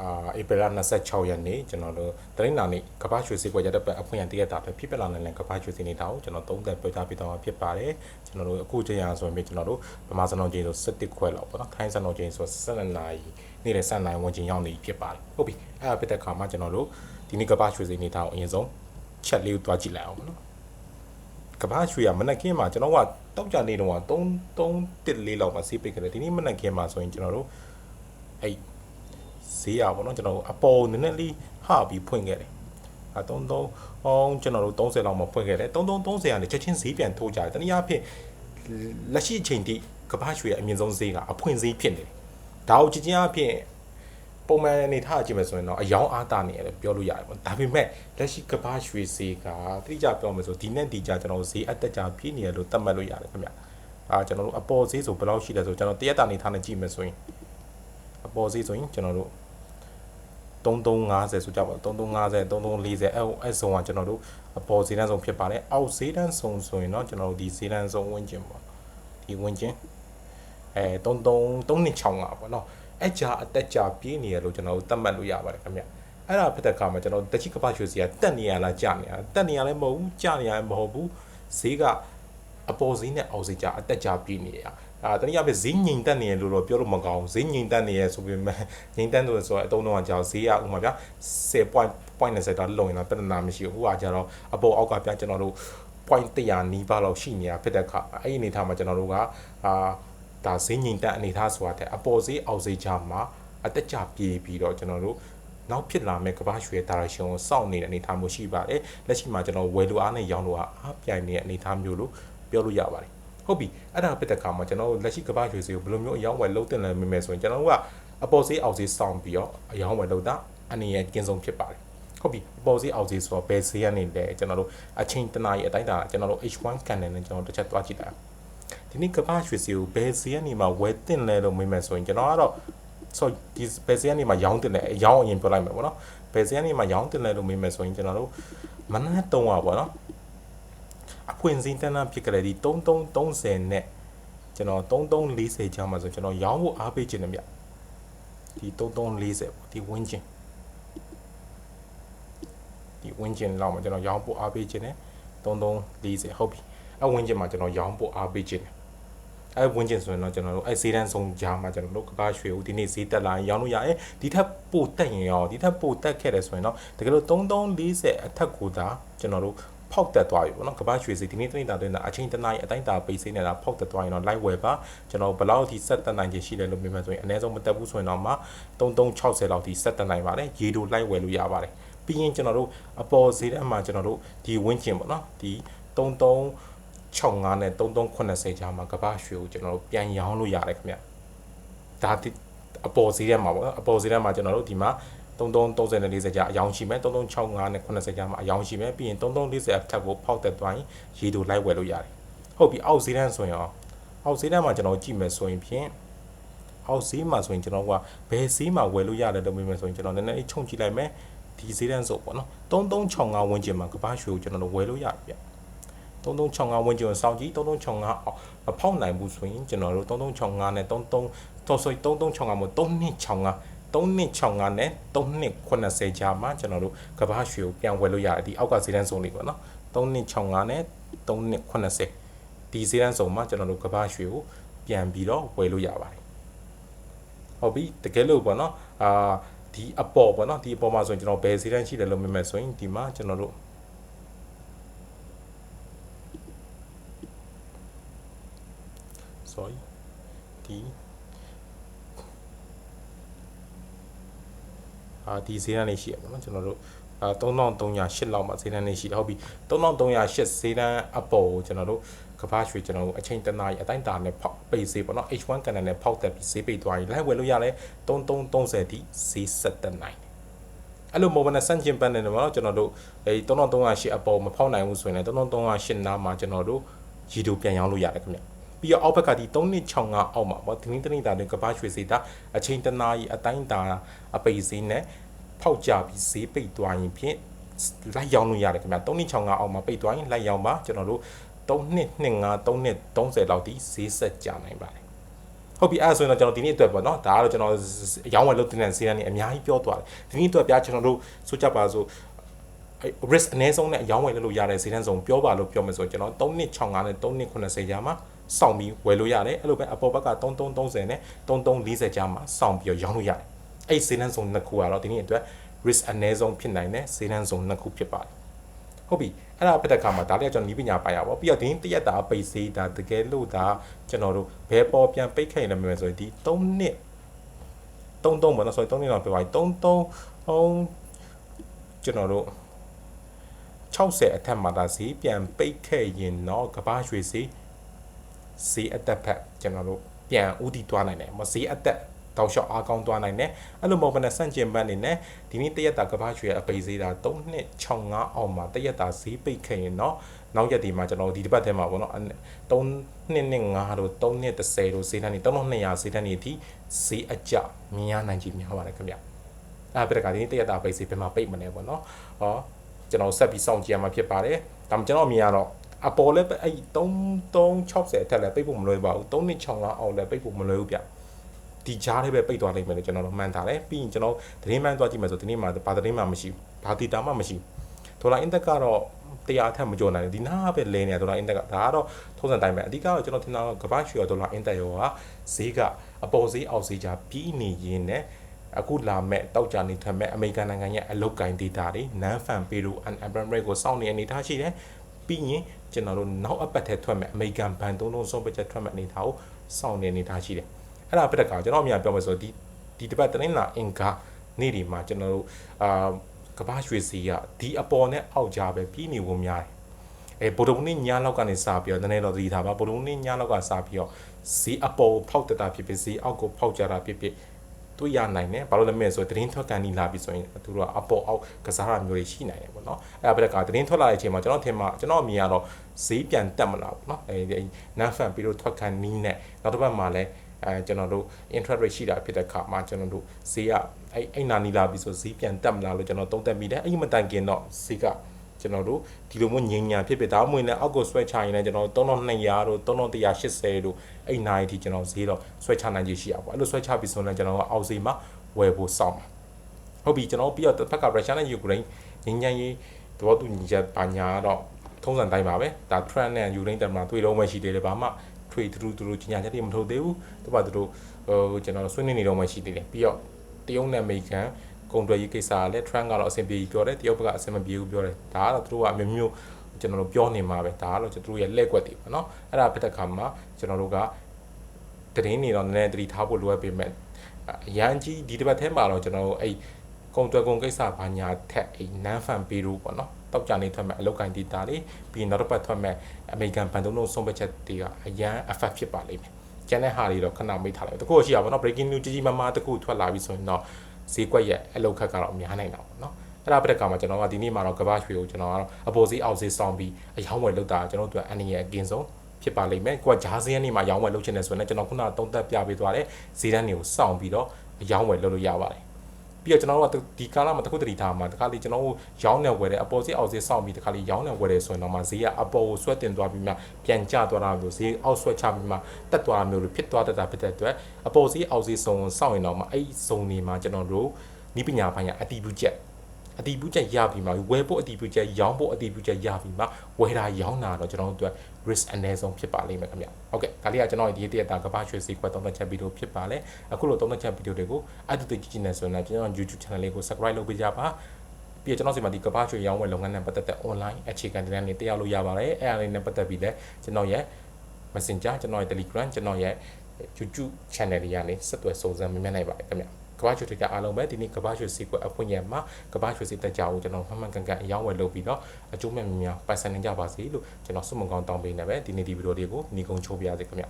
အာဧပြီလ26ရက်နေ့ကျွန်တော်တို့တရင်းနာနေ့ကပ္ပရွှေစီပွဲရတဲ့ပတ်အဖွင့်ရတရက်တာပဲဖြစ်ပလာနေတဲ့ကပ္ပရွှေစီနေတာကိုကျွန်တော်သုံးသက်ပြောကြားပေးတော့မှာဖြစ်ပါတယ်ကျွန်တော်တို့အခုချိန်ရဆိုရင်ကျွန်တော်တို့ဗမာစံတော်ချိန်ဆို17ခွဲလောက်ပေါ့နော်ထိုင်းစံတော်ချိန်ဆို12နာရီနေ့လယ်7နာရီဝန်းကျင်ရောက်နေဖြစ်ပါတယ်ဟုတ်ပြီအဲ့ဒါဖြစ်တဲ့ခါမှာကျွန်တော်တို့ဒီနေ့ကပ္ပရွှေစီနေတာကိုအရင်ဆုံးချက်လေးကိုတွားကြည့်လိုက်အောင်နော်ကဘာရွှေရမနက်ခင်းမှာကျွန်တော်ကတောက်ကြနေတော့3 3 1လေးလောက်မှာစီးပိတ်ခဲ့တယ်ဒီနေ့မနက်ခင်းမှာဆိုရင်ကျွန်တော်တို့အဲ့ ဈေးရပါတော့ကျွန်တော်အပေါ်နည်းနည်းလေးဟပြီးဖွင့်ခဲ့တယ်အဲ33အောင်ကျွန်တော်တို့30လောက်မှာဖွင့်ခဲ့တယ်33 30ကနေချက်ချင်းဈေးပြန်ထိုးကြတယ်တနည်းအားဖြင့်လက်ရှိအချိန်ထိကဘာရွှေအမြင့်ဆုံးဈေးကအဖွင့်ဈေးဖြစ်နေတယ်ဒါကိုကြည့်ချင်းအဖြစ်ပုံမှန်အနေထားကြည့်မယ်ဆိုရင်တော့အယောင်အားတာနေရတယ်ပြောလို့ရတယ်ပေါ့ဒါပေမဲ့လက်ရှိကဘာရွှေဈေးကတိကျပြောမယ်ဆိုဒီနေ့ဒီကြကျွန်တော်ဈေးအတက်ကြပြည့်နေရလို့သတ်မှတ်လို့ရတယ်ခင်ဗျအာကျွန်တော်တို့အပေါ်ဈေးဆိုဘယ်လောက်ရှိလဲဆိုကျွန်တော်တရက်တာနေထားနေကြည့်မယ်ဆိုရင် အပေါ်ဈေးဆိုရင်ကျွန်တော်တို့3350ဆိုကြပါ3350 3340အဲအဲဆုံးကကျွန်တော်တို့အပေါ်ဈေးတန်းဆုံးဖြစ်ပါတယ်အောက်ဈေးတန်းဆုံးဆိုရင်တော့ကျွန်တော်တို့ဒီဈေးတန်းဆုံးဝန်းကျင်ပေါ့ဒီဝန်းကျင်အဲ33 3265ပေါ့နော်အကြာအတက်ကြာပြေးနေရလို့ကျွန်တော်တို့သတ်မှတ်လို့ရပါတယ်ခင်ဗျအဲ့ဒါဖြစ်တဲ့အခါမှာကျွန်တော်တချိကပ္ပရွှေစီကတက်နေရလားကြာနေရလားတက်နေရလည်းမဟုတ်ဘူးကြာနေရလည်းမဟုတ်ဘူးဈေးကအပေါ်ဈေးနဲ့အောက်ဈေးကြာအတက်ကြာပြေးနေရ အာတနည်းအားဖြင့်ဈေးငိန်တက်နေရလို့တော့ပြောလို့မကောင်းဘူးဈေးငိန်တက်နေရဆိုပေမဲ့ငိန်တက်လို့ဆိုတော့အတုံးတော့ကြာဈေးကဥမာဗျာ10 point point 20တာလုံရင်တော့ပြဿနာမရှိဘူးဟိုကကြတော့အပေါ်အောက်ကပြကျွန်တော်တို့ point 100နီးပါးလောက်ရှိနေတာဖြစ်တဲ့အခါအဲ့ဒီအနေထားမှာကျွန်တော်တို့ကအာဒါဈေးငိန်တက်အနေထားဆိုတာတဲ့အပေါ်ဈေးအောက်ဈေးကြားမှာအတက်ကြပြေးပြီးတော့ကျွန်တော်တို့နောက်ဖြစ်လာမဲ့ကဘာရွှေ direction ကိုစောင့်နေတဲ့အနေအထားမျိုးရှိပါတယ်လက်ရှိမှာကျွန်တော်ဝယ်လိုအားနဲ့ရောင်းလိုအားအားပြိုင်နေတဲ့အနေအထားမျိုးလို့ပြောလို့ရပါတယ် ဟုတ်ပြီအဲ့ဒါဖြစ်တဲ့ခါမှာကျွန်တော်လက်ရှိကဘာရွှေစီကိုဘယ်လိုမျိုးအယောင်းဝယ်လုပ်တင်လဲမိမယ်ဆိုရင်ကျွန်တော်တို့ကအပေါ်ဈေးအောက်ဈေးစောင့်ပြီးတော့အယောင်းဝယ်လုပ်တာအနေနဲ့ကင်းဆုံးဖြစ်ပါတယ်ဟုတ်ပြီအပေါ်ဈေးအောက်ဈေးဆိုတော့ဘယ်ဈေးကနေလဲကျွန်တော်တို့အချိန်တနားရီအတိုင်းတာကျွန်တော်တို့ H1 ကန်တယ်နဲ့ကျွန်တော်တစ်ချက်သွားကြည့်တာဒီနေ့ကဘာရွှေစီကိုဘယ်ဈေးကနေမှဝယ်တင်လဲလို့မိမယ်ဆိုရင်ကျွန်တော်ကတော့ဆိုဒီဘယ်ဈေးကနေမှရောင်းတင်လဲရောင်းအရင်ပြောလိုက်မယ်ပေါ့နော်ဘယ်ဈေးကနေမှရောင်းတင်လဲလို့မိမယ်ဆိုရင်ကျွန်တော်တို့မနက်တုံးပါပေါ့နော် အဖွင့်စင်းတန်းတန်းဖြစ်ကြတယ်ဒီ3330နဲ့ကျွန်တော်3340ကျောင်းမှာဆိုကျွန်တော်ရောင်းဖို့အားပေးခြင်းတယ်ဗျဒီ3340ပေါ့ဒီဝင်းချင်းဒီဝင်းချင်းလောက်မှာကျွန်တော်ရောင်းဖို့အားပေးခြင်းတယ်3340ဟုတ်ပြီအဝင်းချင်းမှာကျွန်တော်ရောင်းဖို့အားပေးခြင်းတယ်အဲဝင်းကျင်ဆိုရင်တော့ကျွန်တော်တို့အဲဈေးတန်းဆုံးကြားမှာကျွန်တော်တို့ကဘာရွှေဦးဒီနေ့ဈေးတက်လာရင်ရောင်းလို့ရတယ်ဒီထက်ပိုတက်ရင်ရောဒီထက်ပိုတက်ခဲ့တယ်ဆိုရင်တော့တကယ်လို့3340အထက်ကိုသာကျွန်တော်တို့ ဖောက်တက်သွားပြီပေါ့နော်ကဘာရွှေစီဒီနေ့တနေ့တာတွင်အချိန်တနားရီအတိုင်းတာပိတ်စိနေတာဖောက်တက်သွားရင်တော့ live ဝယ်ပါကျွန်တော်ဘယ်လောက်ထိဆက်တက်နိုင်ခြင်းရှိတယ်လို့ပြောမှဆိုရင်အနည်းဆုံးမတက်ဘူးဆိုရင်တော့မှ3360လောက်ထိဆက်တက်နိုင်ပါတယ်ရေတို live ဝယ်လို့ရပါတယ်ပြီးရင်ကျွန်တော်တို့အပေါ်ဈေးတန်းမှာကျွန်တော်တို့ဒီဝင်းကျင်ပေါ့နော်ဒီ33 65နဲ့3380ကြားမှာကပ္ပရွှေကိုကျွန်တော်တို့ပြန်ရောင်းလို့ရတယ်ခင်ဗျဒါအပေါ်ဈေးထဲမှာပေါ့နော်အပေါ်ဈေးထဲမှာကျွန်တော်တို့ဒီမှာ 3330နဲ့40ကြားအယောင်ရှိမယ်3365နဲ့80ကြားမှာအယောင်ရှိမယ်ပြီးရင်3340အထက်ကိုဖောက်တက်သွားရင်ရေတူလိုက်ဝယ်လို့ရတယ်ဟုတ်ပြီအောက်ဈေးတန်းဆိုရင်ရောအောက်ဈေးတန်းမှာကျွန်တော်ကြည့်မယ်ဆိုရင်ဖြင့်အောက်ဈေးမှာဆိုရင်ကျွန်တော်ကဘယ်ဈေးမှာဝယ်လို့ရတယ်လို့မေးမယ်ဆိုရင်ကျွန်တော်နည်းနည်းလေးခြုံကြည့်လိုက်မယ်ဒီဈေးတန်းဆိုပေါ့နော်3365ဝန်းကျင်မှာကပ္ပရွှေကိုကျွန်တော်တို့ဝယ်လို့ရတယ်ဗျ3365ဝန်းကျင်ကိုစောင့်ကြည့်3365အောက်မဖောက်နိုင်ဘူးဆိုရင်ကျွန်တော်တို့3365နဲ့33တော့ဆို3365မို့3265 3265နဲ့3280ကြားမှာကျွန်တော်တို့ကဘာရွှေကိုပြန်ဝယ်လို့ရတယ်ဒီအောက်ကဈေးတန်းစုံလေးပေါ့နော်3265နဲ့3280ဒီဈေးတန်းစုံမှာကျွန်တော်တို့ကဘာရွှေကိုပြန်ပြီးတော့ဝယ်လို့ရပါတယ်ဟုတ်ပြီတကယ်လို့ပေါ့နော်အာဒီအပေါ်ပေါ့နော်ဒီအပေါ်မှာဆိုရင်ကျွန်တော်ဘယ်ဈေးတန်းရှိတယ်လို့မြင်မယ်ဆိုရင်ဒီမှာကျွန်တော်တို့ sorry ဒီ အာဒီဈေးတန်းလေးရှိရပါတော့ကျွန်တော်တို့အာ3308လောက်မှာဈေးတန်းလေးရှိတယ်ဟုတ်ပြီ3308ဈေးတန်းအပေါ်ကိုကျွန်တော်တို့ကဘာရွှေကျွန်တော်တို့အချိန်တနားရီအတိုင်းတာနဲ့ဖောက်ပိတ်ဈေးပေါ့နော် H1 ကန်နဲ့ဖောက်တက်ပြီးဈေးပိတ်သွားရင်လိုက်ဝယ်လို့ရတယ်3330တိဈေးဆက်တက်နိုင်အဲ့လိုမိုဘနဲ့စန့်ကျင်ပန်းနေတယ်ပေါ့နော်ကျွန်တော်တို့အဲ3308အပေါ်မဖောက်နိုင်ဘူးဆိုရင်လည်း3308နားမှာကျွန်တော်တို့ရီတိုပြန်ရောင်းလို့ရတယ်ခင်ဗျ ပြီးတော့အောက်ဘက်ကဒီ3265အောက်မှာပေါ့ဒီနေ့တနေ့တာတွင်ကပ္ပရွှေစေတာအချိန်တနာရီအတိုင်းတာအပိတ်စင်းနဲ့ဖောက်ကြပြီးဈေးပိတ်သွားရင်ဖြင့်လိုက်ရောင်းလို့ရတယ်ခင်ဗျ3265အောက်မှာပိတ်သွားရင်လိုက်ရောင်းပါကျွန်တော်တို့3225 3230လောက်ဒီဈေးဆက်ကြနိုင်ပါတယ်ဟုတ်ပြီအဲ့ဒါဆိုရင်တော့ကျွန်တော်ဒီနေ့အတွက်ပေါ့နော်ဒါကတော့ကျွန်တော်အရောင်းဝယ်လုပ်တဲ့စီးရန်နေအများကြီးပြောသွားတယ်ဒီနေ့အတွက်ပြကျွန်တော်တို့ဆိုကြပါစို့အဲ risk အနည်းဆုံးနဲ့အရောင်းဝယ်လုပ်လို့ရတဲ့ဈေးတန်းဆုံးပြောပါလို့ပြောမယ်ဆိုရင်ကျွန်တော်3နှစ်65နဲ့3နှစ်80ရာမှာ စောင့်ပြီးဝယ်လို့ရတယ်အဲ့လိုပဲအပေါ်ဘက်က3330နဲ့3340ကြားမှာစောင့်ပြီးတော့ရောင်းလို့ရတယ်အဲ့ဈေးတန်းဆုံးနှစ်ခုကတော့ဒီနေ့အတွက် risk အနည်းဆုံးဖြစ်နိုင်တဲ့ဈေးတန်းဆုံးနှစ်ခုဖြစ်ပါတယ်ဟုတ်ပြီအဲ့ဒါဖြစ်တဲ့အခါမှာဒါလေးကကျွန်တော်နီးပညာပိုင်းရပါပြီးတော့ဒီတရက်တာပိတ်စေးဒါတကယ်လို့ဒါကျွန်တော်တို့ဘယ်ပေါ်ပြန်ပိတ်ခဲ့ရင်လည်းမမယ်ဆိုရင်ဒီ3နှစ်33ပေါ့နော် sorry 3နှစ်တော့ပြောပါပြီ33ဟောကျွန်တော်တို့60အထက်မှာဒါဈေးပြန်ပိတ်ခဲ့ရင်တော့ကဘာရွှေဈေး ဈေးအသက်ဖက်ကျွန်တော်တို့ပြန်ဥတီသွားနိုင်တယ်မဈေးအသက်တောက်လျှောက်အားကောင်းသွားနိုင်တယ်အဲ့လိုမဟုတ်ဘဲနဲ့စန့်ကျင်ဘက်အနေနဲ့ဒီနေ့တရက်တာကဘာရွှေအပိတ်ဈေးတာ3နှစ်65အောက်မှာတရက်တာဈေးပိတ်ခဲ့ရင်တော့နောက်ရက်ဒီမှာကျွန်တော်ဒီတစ်ပတ်ထဲမှာပေါ့နော်3နှစ်နဲ့5တို့3နှစ်30တို့ဈေးတန်းနေ3200ဈေးတန်းနေအထိဈေးအကျမြင်ရနိုင်ကြများပါတယ်ခင်ဗျအဲ့ပြတဲ့ကဒီနေ့တရက်တာပိတ်ဈေးဘယ်မှာပိတ်မလဲပေါ့နော်ဟောကျွန်တော်ဆက်ပြီးစောင့်ကြည့်ရမှာဖြစ်ပါတယ်ဒါမှကျွန်တော်မြင်ရတော့ အပေါ်လည်းအဲ့3360အထက်လည်းပိတ်ဖို့မလွယ်ပါဘူး3နှစ်65အောက်လည်းပိတ်ဖို့မလွယ်ဘူးဗျဒီကြားလေးပဲပိတ်သွားလိမ့်မယ်လို့ကျွန်တော်တို့မှန်းထားတယ်ပြီးရင်ကျွန်တော်သတင်းမှန်းသွားကြည့်မယ်ဆိုဒီနေ့မှာဘာသတင်းမှမရှိဘူးဘာတီတာမှမရှိဘူးဒေါ်လာအင်တက်ကတော့တရားအထက်မကျော်နိုင်ဘူးဒီနားပဲလဲနေတာဒေါ်လာအင်တက်ကဒါကတော့ထုံးစံတိုင်းပဲအဓိကတော့ကျွန်တော်ထင်တာကကမ္ဘာရွှေဒေါ်လာအင်တက်ရောကဈေးကအပေါ်ဈေးအောက်ဈေးကြားပြီးနေရင်းနဲ့အခုလာမဲ့တောက်ကြနေထွက်မဲ့အမေရိကန်နိုင်ငံရဲ့အလုတ်ကင်ဒေတာတွေနန်းဖန်ပေရူအန်အဘရမ်ရိတ်ကိုစောင့်နေအနေထားရှိတယ်ပြီးရင် ကျွန်တော်တို့နောက်အပတ်ထဲထွက်မဲ့အမေရိကန်ဘန်တုံးလုံးဆုံးပချက်ထွက်မဲ့အနေထားကိုစောင့်နေအနေထားရှိတယ်အဲ့ဒါပြတဲ့ကောင်ကျွန်တော်အများပြောမယ်ဆိုဒီဒီတစ်ပတ်တင်းလာအင်္ဂါနေ့ဒီမှာကျွန်တော်တို့အာကဘာရွှေစီကဒီအပေါ်နဲ့အောက်ကြားပဲပြီးနေဖို့များတယ်အဲဗိုလ်တော်နေ့ညလောက်ကနေစပြီးတော့နည်းနည်းတော့သတိထားပါဗိုလ်တော်နေ့ညလောက်ကစပြီးတော့ဈေးအပေါ်ဖောက်တတာဖြစ်ဖြစ်ဈေးအောက်ကိုဖောက်ကြတာဖြစ်ဖြစ် တွေ့ရနိုင်တယ်ဘာလို့လဲမလဲဆိုသတင်းထွက်ကန်နီလာပြီဆိုရင်သူတို့ကအပေါ်အောက်ကစားရမျိုးတွေရှိနိုင်တယ်ပေါ့နော်အဲ့ဒါပြတဲ့ကသတင်းထွက်လာတဲ့အချိန်မှာကျွန်တော်ထင်မှာကျွန်တော်အမြင်ကတော့ဈေးပြန်တက်မလားပေါ့နော်အဲဒီနန်းဖန်ပြီးတော့ထွက်ကန်နီးနဲ့နောက်တစ်ပတ်မှာလည်းအဲကျွန်တော်တို့ interest rate ရှိတာဖြစ်တဲ့အခါမှာကျွန်တော်တို့ဈေးကအဲ့အဲ့နာနီလာပြီဆိုဈေးပြန်တက်မလားလို့ကျွန်တော်သုံးသပ်မိတယ်အဲ့ဒီမတိုင်ခင်တော့ဈေးက ကျွန်တော်တို့ဒီလိုမျိုးငြိမ်ညာဖြစ်ဖြစ်ဒါမှမဟုတ်လည်းအောက်ကိုဆွဲချရင်လည်းကျွန်တော်3200တို့3180တို့အဲ့နိုင်အထိကျွန်တော်ဈေးတော့ဆွဲချနိုင်ခြင်းရှိရပါအဲ့လိုဆွဲချပြီးဆိုရင်ကျွန်တော်ကအောက်ဈေးမှာဝယ်ဖို့စောင့်ပါဟုတ်ပြီကျွန်တော်ပြီးတော့တစ်ဖက်ကရုရှားနဲ့ယူကရိန်းငြိမ်းချမ်းရေးသဘောတူညီချက်ပါညာတော့ထုံးစံတိုင်းပါပဲဒါ Trump နဲ့ယူကရိန်းတမန်တွေ့လုံးမှရှိသေးတယ်ဘာမှထွေတူတူတူကြီးညာချက်တွေမထုတ်သေးဘူးသူကသူတို့ဟိုကျွန်တော်ဆွေးနွေးနေတော့မှရှိသေးတယ်ပြီးတော့တရုတ်နဲ့အမေရိကန် ကုန်သွယ်ရေးကိစ္စကလည်း Trump ကတော့အဆင်ပြေပြောတယ်တရုတ်ဘက်ကအဆင်မပြေဘူးပြောတယ်ဒါကတော့သူတို့ကအမျိုးမျိုးကျွန်တော်တို့ပြောနေမှာပဲဒါကတော့ကျွန်တော်တို့ရဲ့လက်ကွက်တွေပေါ့နော်အဲ့ဒါဖြစ်တဲ့ခါမှာကျွန်တော်တို့ကတရင်နေတော့နည်းနည်းတတိထားဖို့လိုအပ်ပေမဲ့အရန်ကြီးဒီတစ်ပတ်ထဲမှာတော့ကျွန်တော်တို့အဲ့ကုန်သွယ်ကုန်ကိစ္စဘာညာထက်အဲ့နန်းဖန်ပီရူပေါ့နော်တောက်ကြနေထွက်မဲ့အလောက်ကိုင်းဒေတာတွေပြီးနောက်တစ်ပတ်ထွက်မဲ့အမေရိကန်ဘန်တုံးလုံးဆုံးဖြတ်ချက်တွေကအရန် effect ဖြစ်ပါလိမ့်မယ်ကျန်တဲ့ဟာတွေတော့ခဏမိတ်ထားလိုက်တခုရှိရပါတော့ breaking news ကြီးကြီးမားမားတခုထွက်လာပြီဆိုရင်တော့ ဈေးကွက်ရဲ့အလောက်ခက်ကတော့များနိုင်တာပေါ့နော်အဲ့ဒါပြတဲ့ကမှာကျွန်တော်ကဒီနေ့မှာတော့ကဘာရွှေကိုကျွန်တော်ကတော့အပေါ်ဈေးအောက်ဈေးစောင်းပြီးအယောင်းဝယ်လုပ်တာကျွန်တော်တို့အန်ရရဲ့အကင်းဆုံးဖြစ်ပါလိမ့်မယ်ကိုကဂျားဈေးကနေမှာရောင်းဝယ်လုပ်ချင်တယ်ဆိုရင်ကျွန်တော်ခုနတုံးသက်ပြပေးသွားတယ်ဈေးတန်းတွေကိုစောင့်ပြီးတော့အယောင်းဝယ်လုပ်လို့ရပါတယ် ပြီးတော့ကျွန်တော်တို့ကဒီကာလမှာတခုတတိထားမှာတခါလေကျွန်တော်တို့ရောင်းနေဝယ်တယ်အပေါ်ဈေးအောက်ဈေးစောင့်ပြီးတခါလေရောင်းနေဝယ်တယ်ဆိုရင်တော့မှဈေးကအပေါ်ကိုဆွဲတင်သွားပြီးမှပြန်ကျသွားတာမျိုးဈေးအောက်ဆွဲချပြီးမှတက်သွားတာမျိုးလိုဖြစ်သွားတတ်တာဖြစ်တဲ့အတွက်အပေါ်ဈေးအောက်ဈေးစုံစောင့်ရင်တော့မှအဲ့ဒီစုံနေမှာကျွန်တော်တို့ဤပညာပိုင်းကအတီးဘူးချက် အတီးဘူးချက်ရပြီးမှဝယ်ဖို့အတီးဘူးချက်ရောင်းဖို့အတီးဘူးချက်ရပြီးမှဝယ်တာရောင်းတာတော့ကျွန်တော်တို့အတွက် risk အနည်းဆုံးဖြစ်ပါလိမ့်မယ်ခင်ဗျဟုတ်ကဲ့ဒါလေးကကျွန်တော်ဒီတရက်တာကဘာရွှေစီကွက်သုံးသက်ချက်ဗီဒီယိုဖြစ်ပါလေအခုလိုသုံးသက်ချက်ဗီဒီယိုတွေကိုအတူတူကြည့်ကြည့်နေဆိုရင်ကျွန်တော် YouTube channel လေးကို subscribe လုပ်ပေးကြပါပြီးတော့ကျွန်တော်စီမှာဒီကဘာရွှေရောင်းဝယ်လုပ်ငန်းနဲ့ပတ်သက်တဲ့ online အခြေခံတင်တဲ့နေတက်ရောက်လို့ရပါတယ်အဲ့အရာလေးနဲ့ပတ်သက်ပြီးလဲကျွန်တော်ရဲ့ Messenger ကျွန်တော်ရဲ့ Telegram ကျွန်တော်ရဲ့ YouTube channel တွေကနေဆက်သွယ်စုံစမ်းမြင်မြင်နိုင်ပါတယ်ခင်ဗျ ကဘာရွှေတွေကအားလုံးပဲဒီနေ့ကဘာရွှေစီကွက်အဖွင့်ရမှာကဘာရွှေစီတက်ကြအောင်ကျွန်တော်မှန်မှန်ကန်ကန်အယောင်းဝယ်လုပ်ပြီးတော့အကျိုးမဲ့များများပိုင်ဆိုင်နိုင်ကြပါစေလို့ကျွန်တော်ဆုမွန်ကောင်းတောင်းပေးနေပဲဒီနေ့ဒီဗီဒီယိုလေးကိုညီကုံချိုးပြရစေခင်ဗျ